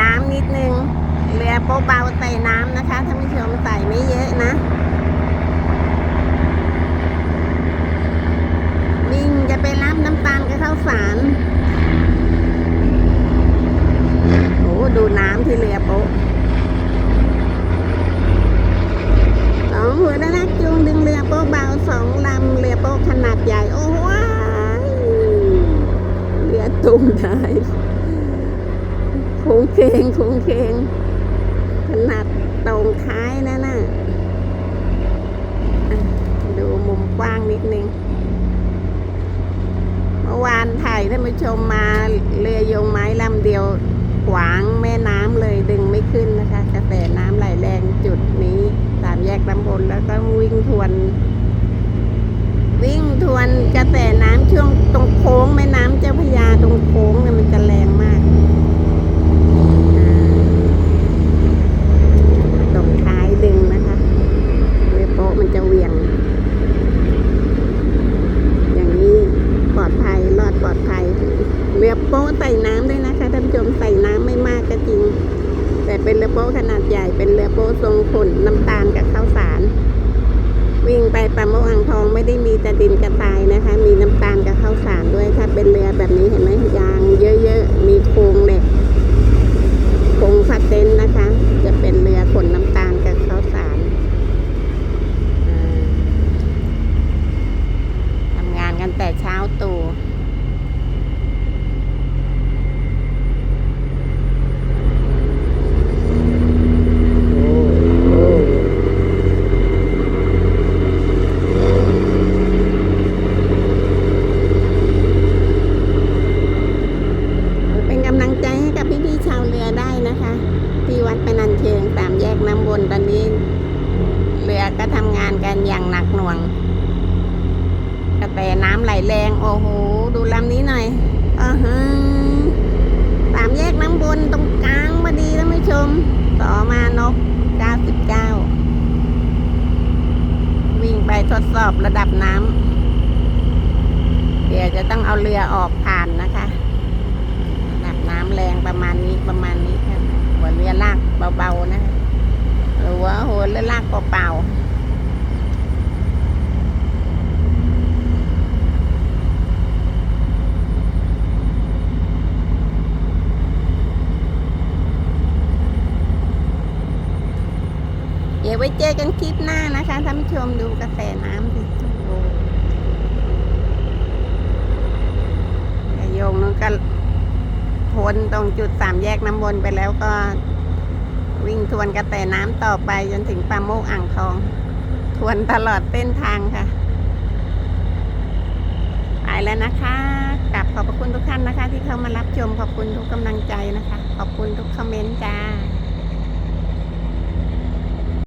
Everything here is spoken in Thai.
น้ำนิดนึง เรือโป๊เบาใส่น้ำนะคะถ้าไม่เชมใส่ไม่เยอะนะ วิ่งจะไปรับน้ำตาลกับข้าวสารโอ้ดูน้ำที่เรือโป๊สองหัวด้นักจูงดึงเรือโป๊เบาสองลำเรือโป๊ขนาดใหญ่ โอ้ว้เรือตุ้มได้ ค้งเคงขนาดตรงท้ายนะน่ะอะดูมุมกว้างนิดนึง เมื่อวานถ่ายท่านผู้ชมมาเรือยงไม้ลำเดียว ขวางแม่น้ำเลยดึงไม่ขึ้นนะคะ กระแสน้ำไหลแรงจุดนี้สามแยกตำบลแล้วก็วิ่งทวน วิ่งทวนกระแสน้ำช่วงตรงโค้งแม่น้ำเจ้าพระยาตรงโค้งเนี่ยมันจะแรงมากอ่าตรงท้ายดึงนะคะเรือโป๊ะมันจะเหวี่ยง อย่างนี้ปลอดภัยรอดปลอดภัย เรือโป๊ะใส่น้ำด้วยนะคะท่านผู้ชมใส่น้ำไม่มากก็จริง แต่เป็นเรือ โป๊ขนาดใหญ่เป็นเรือโป๊ทรงขนน้ำตาลกับข้าวสาร วิ่งไปปลาโมกอ่างทองไม่ได้มีแต่ดินกระตายนะคะ มีน้ำตาลกับข้าวสารด้วยถ้าเป็นเรือแบบนี้เห็นไหมยางเยอะๆมีโครงเหล็กโครงฟาเต้นนะคะ จะเป็นเรือขนน้ำตาลกับข้าวสารอ่าทำงานกันแต่เช้าตรู่ เป็นกำลังใจให้กับพี่ๆชาวเรือได้นะคะ ที่วัดพนัญเชิงสามแยก นตอนนี้เรือก็ทำงานกันอย่างหนักหน่วงกระแสน้ำไหลแรง โอ้โห ดูลำนี้หน่อยอ่าฮะสามแยกน้ำวนตรงกลางพอดีท่านผู้ชม ต่อมานก 99 วิ่งไปทดสอบระดับน้ำ เดี๋ยวจะต้องเอาเรือออกผ่านนะคะ ระดับน้ำแรงประมาณนี้ประมาณนี้ค่ะหัวเรือลากเบาๆนะคะ หรือว่าหัวเรือลากเปล่าเดี๋ยวไว้เจอกันคลิปหน้านะคะท่านผู้ชมดูกระแสน้ำสิโอ้แต่โยงนู้นก็พ้นตรงจุดสามแยกน้ำวนไปแล้วก็ วิ่งทวนกระแสน้ำต่อไปจนถึงปาโมกอ่างทอง ทวนตลอดเส้นทางค่ะ ไปแล้วนะคะกลับขอบพระคุณทุกท่านนะคะ ที่เข้ามารับชมขอบคุณทุกกำลังใจนะคะ ขอบคุณทุกคอมเมนต์จ้า